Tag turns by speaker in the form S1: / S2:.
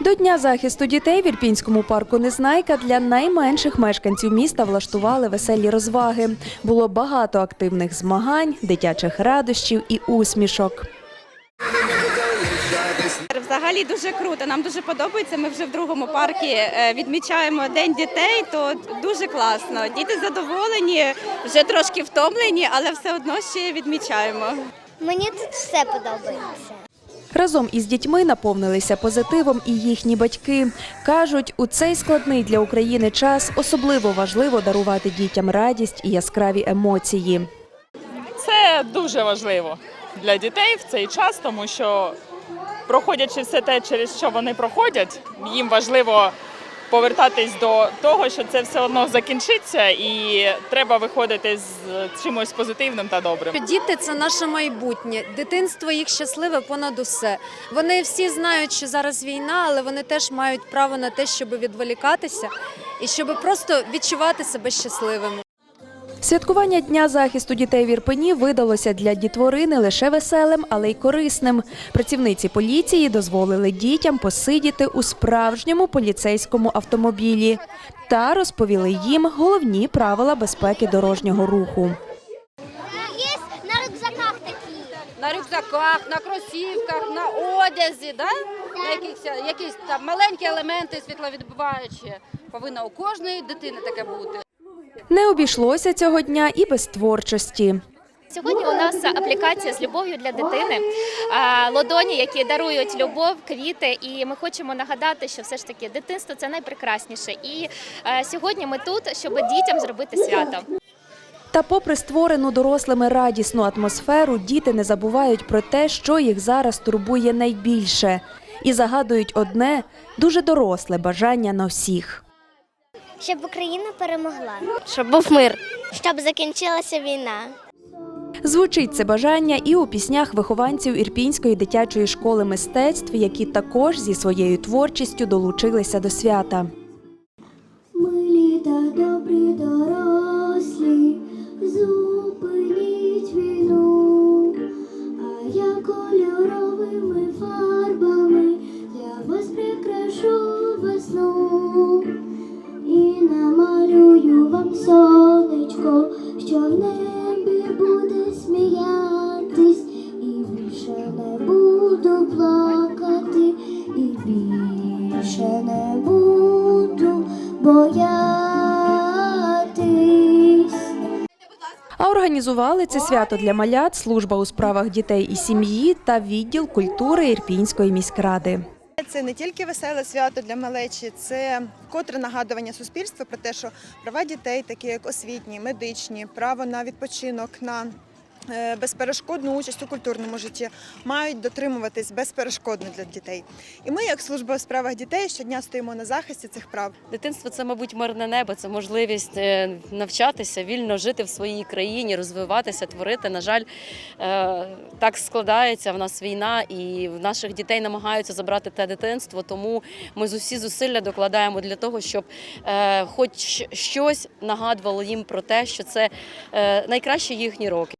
S1: До Дня захисту дітей в Ірпінському парку Незнайка для найменших мешканців міста влаштували веселі розваги. Було багато активних змагань, дитячих радощів і усмішок.
S2: Взагалі дуже круто. Нам дуже подобається. Ми вже в другому парку е, відмічаємо День дітей. То дуже класно. Діти задоволені, вже трошки втомлені, але все одно ще відмічаємо.
S3: Мені тут все подобається.
S1: Разом із дітьми наповнилися позитивом і їхні батьки. Кажуть, у цей складний для України час особливо важливо дарувати дітям радість і яскраві емоції.
S4: Це дуже важливо для дітей в цей час, тому що проходячи все те, через що вони проходять, їм важливо повертатись до того, що це все одно закінчиться, і треба виходити з чимось позитивним та добрим.
S5: Діти це наше майбутнє. Дитинство їх щасливе понад усе. Вони всі знають, що зараз війна, але вони теж мають право на те, щоб відволікатися і щоб просто відчувати себе щасливими.
S1: Святкування Дня захисту дітей в Ірпені видалося для дітвори не лише веселим, але й корисним. Працівниці поліції дозволили дітям посидіти у справжньому поліцейському автомобілі та розповіли їм головні правила безпеки дорожнього руху.
S3: Є на рюкзаках такі.
S6: на рюкзаках, на кросівках, на одязі, да? на якісь, якісь там маленькі елементи світловідбиваючі. Повинно у кожної дитини таке бути.
S1: Не обійшлося цього дня і без творчості.
S7: Сьогодні у нас аплікація з любов'ю для дитини. Лодоні, які дарують любов, квіти. І ми хочемо нагадати, що все ж таки дитинство це найпрекрасніше. І е, сьогодні ми тут, щоб дітям зробити свято.
S1: Та попри створену дорослими радісну атмосферу, діти не забувають про те, що їх зараз турбує найбільше, і загадують одне дуже доросле бажання на всіх.
S3: Щоб Україна перемогла.
S7: Щоб був мир.
S3: Щоб закінчилася війна.
S1: Звучить це бажання і у піснях вихованців Ірпінської дитячої школи мистецтв, які також зі своєю творчістю долучилися до свята.
S8: Милі та добрі дорослі, небі буде сміятись, і більше не буду плакати, і більше не буду боятись.
S1: А організували це свято для малят служба у справах дітей і сім'ї та відділ культури Ірпінської міськради.
S9: Це не тільки веселе свято для малечі, це котре нагадування суспільства про те, що права дітей, такі як освітні, медичні, право на відпочинок, на безперешкодну участь у культурному житті, мають дотримуватись безперешкодно для дітей. І ми, як служба у справах дітей, щодня стоїмо на захисті цих прав.
S10: Дитинство це, мабуть, мирне небо, це можливість е, навчатися, вільно жити в своїй країні, розвиватися, творити. На жаль, е, так складається в нас війна, і в наших дітей намагаються забрати те дитинство. Тому ми з усі зусилля докладаємо для того, щоб е, хоч щось нагадувало їм про те, що це е, найкращі їхні роки.